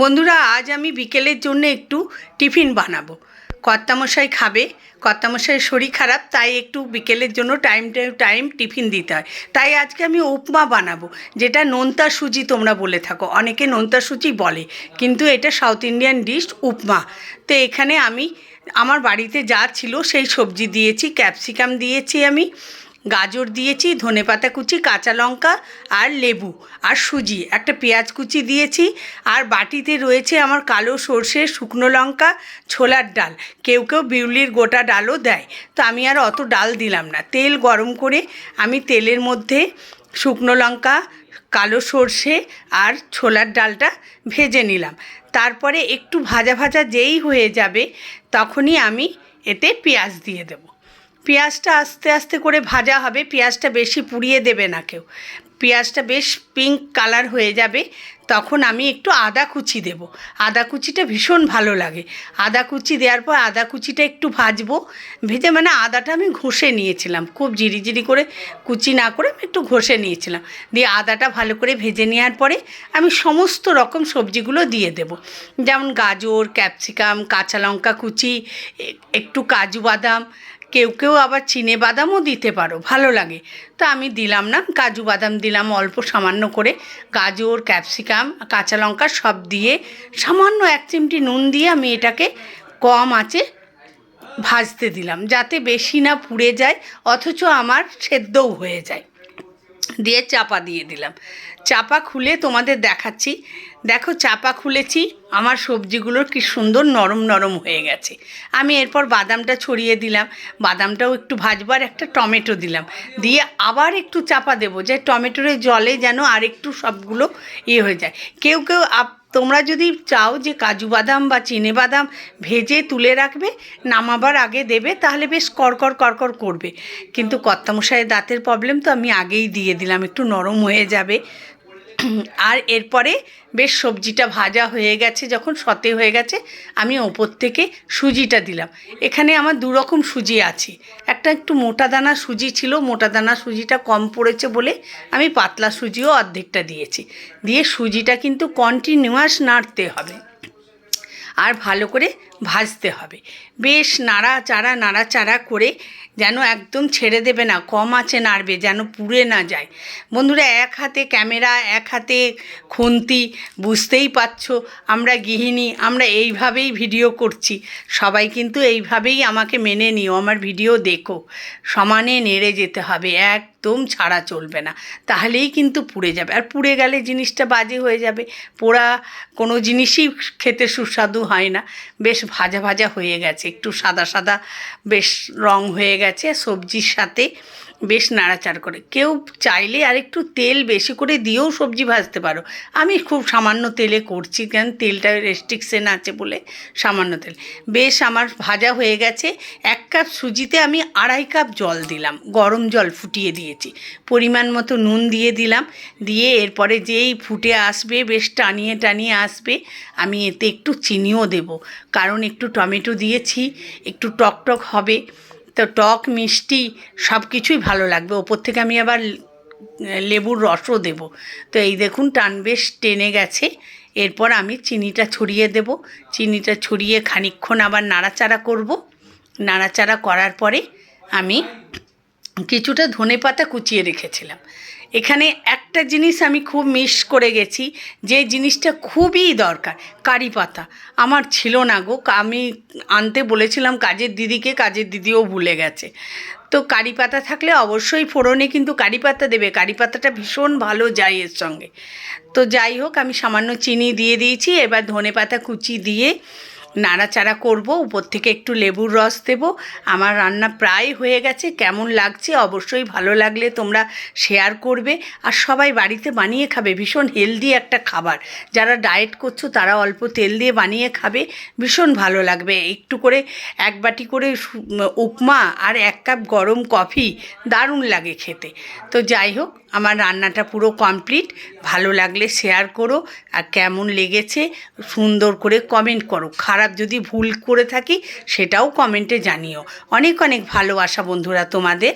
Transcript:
বন্ধুরা, আজ আমি বিকেলের জন্য একটু টিফিন বানাবো। কর্তামশাই খাবে, কর্তামশাইয়ের শরীর খারাপ, তাই একটু বিকেলের জন্য টাইম টু টাইম টিফিন দিতে হয়। তাই আজকে আমি উপমা বানাবো, যেটা নোনতা সুজি তোমরা বলে থাকো। অনেকে নোনতা সুজি বলে, কিন্তু এটা সাউথ ইন্ডিয়ান ডিশ উপমা। তো এখানে আমি, আমার বাড়িতে যা ছিল সেই সবজি দিয়েছি, ক্যাপসিকাম দিয়েছি আমি গাজর দিয়েছি ধনেপাতা কুচি, কাঁচা লঙ্কা আর লেবু আর সুজি। একটা পেঁয়াজ কুচি দিয়েছি আর বাটিতে রয়েছে আমার কালো সর্ষে, শুকনো লঙ্কা, ছোলার ডাল। কেউ কেউ বিউলির গোটা ডালও দেয়। তো আমি আর অত ডাল দিলাম না। তেল গরম করে আমি তেলের মধ্যে শুকনো লঙ্কা, কালো সর্ষে আর ছোলার ডালটা ভেজে নিলাম। তারপরে একটু ভাজা ভাজা যেই হয়ে যাবে, তখনই আমি এতে পেঁয়াজ দিয়ে দেবো। পেঁয়াজটা আস্তে আস্তে করে ভাজা হবে, পেঁয়াজটা বেশি পুড়িয়ে দেবে না কেউ। পেঁয়াজটা বেশ পিঙ্ক কালার হয়ে যাবে, তখন আমি একটু আদা কুচি দেব। আদা কুচিটা ভীষণ ভালো লাগে। আদা কুচি দেওয়ার পর আদা কুচিটা একটু ভাজবো। ভেজে মানে আদাটা আমি ঘষে নিয়েছিলাম। খুব জিরি করে কুচি না করে আমি একটু ঘষে নিয়েছিলাম। দিয়ে আদাটা ভালো করে ভেজে নেওয়ার পরে আমি সমস্ত রকম সবজিগুলো দিয়ে দেব। যেমন গাজর, ক্যাপসিকাম, কাঁচা লঙ্কা কুচি একটু কাজু বাদাম কেউ কেউ আবার চিনে বাদামও দিতে পারো, ভালো লাগে। তো আমি দিলাম না, কাজু বাদাম দিলাম অল্প সামান্য করে। গাজর, ক্যাপসিকাম, কাঁচা লঙ্কা সব দিয়ে সামান্য এক চিমটি নুন দিয়ে আমি এটাকে কম আঁচে ভাজতে দিলাম, যাতে বেশি না পুড়ে যায়, অথচ আমার সেদ্ধও হয়ে যায়। দিয়ে চাপা দিয়ে দিলাম। চাপা খুলে তোমাদের দেখাচ্ছি। দেখো চাপা খুলেছি, আমার সবজিগুলোর কি সুন্দর নরম নরম হয়ে গেছে। আমি এরপর বাদামটা ছড়িয়ে দিলাম, বাদামটাও একটু ভাজবার একটা টমেটো দিলাম। দিয়ে আবার একটু চাপা দেবো, যে টমেটোর জলে যেন আর একটু সবগুলো ইয়ে হয়ে যায়। কেউ কেউ আপ তোমরা যদি চাও যে কাজু বাদাম বা চিনে বাদাম ভেজে তুলে রাখবে, নামাবার আগে দেবে, তাহলে বেশ কড়কড় কড়কর করবে। কিন্তু কর্তামশাইয়ের দাঁতের প্রবলেম তো আমি আগেই দিয়ে দিলাম, একটু নরম হয়ে যাবে। আর এরপরে বেশ সবজিটা ভাজা হয়ে গেছে, যখন সতে হয়ে গেছে, আমি ওপর থেকে সুজিটা দিলাম। এখানে আমার দু রকম সুজি আছে। একটা একটু মোটা দানা সুজি ছিল, মোটা দানা সুজিটা কম পড়েছে বলে আমি পাতলা সুজিও অর্ধেকটা দিয়েছি। দিয়ে সুজিটা কিন্তু কন্টিনিউয়াস নাড়তে হবে। আর ভালো করে ভাজতে হবে। বেশ নাড়াচাড়া নাড়াচাড়া করে যেন একদম ছেড়ে দেবে না, কম আছে নাড়বে, যেন পুড়ে না যায়। বন্ধুরা, এক হাতে ক্যামেরা, এক হাতে খুন্তি, বুঝতেই পারছ, আমরা গৃহিণী, আমরা এইভাবেই ভিডিও করছি। সবাই কিন্তু এইভাবেই আমাকে মেনে নিও, আমার ভিডিও দেখো। সমানে নেড়ে যেতে হবে, একদম ছাড়া চলবে না। তাহলেই কিন্তু পুড়ে যাবে। আর পুড়ে গেলে জিনিসটা বাজে হয়ে যাবে। পোড়া কোনো জিনিসই খেতে সুস্বাদু হয় না। বেশ ভাজা ভাজা হয়ে গেছে। একটু সাদা সাদা বেশ রং হয়ে গেছে। সবজির সাথে বেশ নাড়াচাড় করে। কেউ চাইলে আর একটু তেল বেশি করে দিয়েও সবজি ভাজতে পারো। আমি খুব সামান্য তেলে করছি কেন তেলটা রেস্ট্রিকশন আছে বলে সামান্য তেল। বেশ আমার ভাজা হয়ে গেছে। এক কাপ সুজিতে আমি আড়াই কাপ জল দিলাম, গরম জল ফুটিয়ে দিয়েছি। পরিমাণ মতো নুন দিয়ে দিলাম, দিয়ে এরপরে যেই ফুটে আসবে, বেশ টানিয়ে টানিয়ে আসবে, আমি এতে একটু চিনিও দেব। কারণ একটু টমেটো দিয়েছি, একটু টক টক হবে। তো টক, মিষ্টি সব কিছুই ভালো লাগবে। ওপর থেকে আমি আবার লেবুর রসও দেব। তো এই দেখুন, টান বেশ টেনে গেছে। এরপর আমি চিনিটা ছড়িয়ে দেব। চিনিটা ছড়িয়ে খানিক্ষণ আবার নাড়াচাড়া করব। নাড়াচাড়া করার পরে আমি কিছুটা ধনে পাতা কুচিয়ে রেখেছিলাম। এখানে একটা জিনিস আমি খুব মিস করে গেছি, যে জিনিসটা খুবই দরকার, কারি পাতা। আমার ছিল না গো আমি আনতে বলেছিলাম কাজের দিদিকে, কাজের দিদিও ভুলে গেছে। তো কারি পাতা থাকলে অবশ্যই ফোড়নে কিন্তু কারি পাতা দেবে, কারি পাতাটা ভীষণ ভালো যায় এর সঙ্গে। তো যাই হোক, আমি সামান্য চিনি দিয়ে দিয়েছি, এবার ধনে পাতা কুচি দিয়ে নাড়াচাড়া করব, উপর থেকে একটু লেবুর রস দেব। আমার রান্না প্রায় হয়ে গেছে, কেমন লাগছে অবশ্যই ভালো লাগলে তোমরা শেয়ার করবে। আর সবাই বাড়িতে বানিয়ে খাবে, ভীষণ হেলদি একটা খাবার। যারা ডায়েট করছ তারা অল্প তেল দিয়ে বানিয়ে খাবে, ভীষণ ভালো লাগবে। একটু করে এক বাটি করে উপমা আর এক কাপ গরম কফি দারুণ লাগে খেতে। তো যাই হোক, আমার রান্নাটা পুরো কমপ্লিট ভালো লাগলে শেয়ার করো। আর কেমন লেগেছে, সুন্দর করে কমেন্ট করো। খারাপ যদি ভুল করে থাকি সেটাও কমেন্টে জানিও। অনেক অনেক ভালোবাসা বন্ধুরা তোমাদের।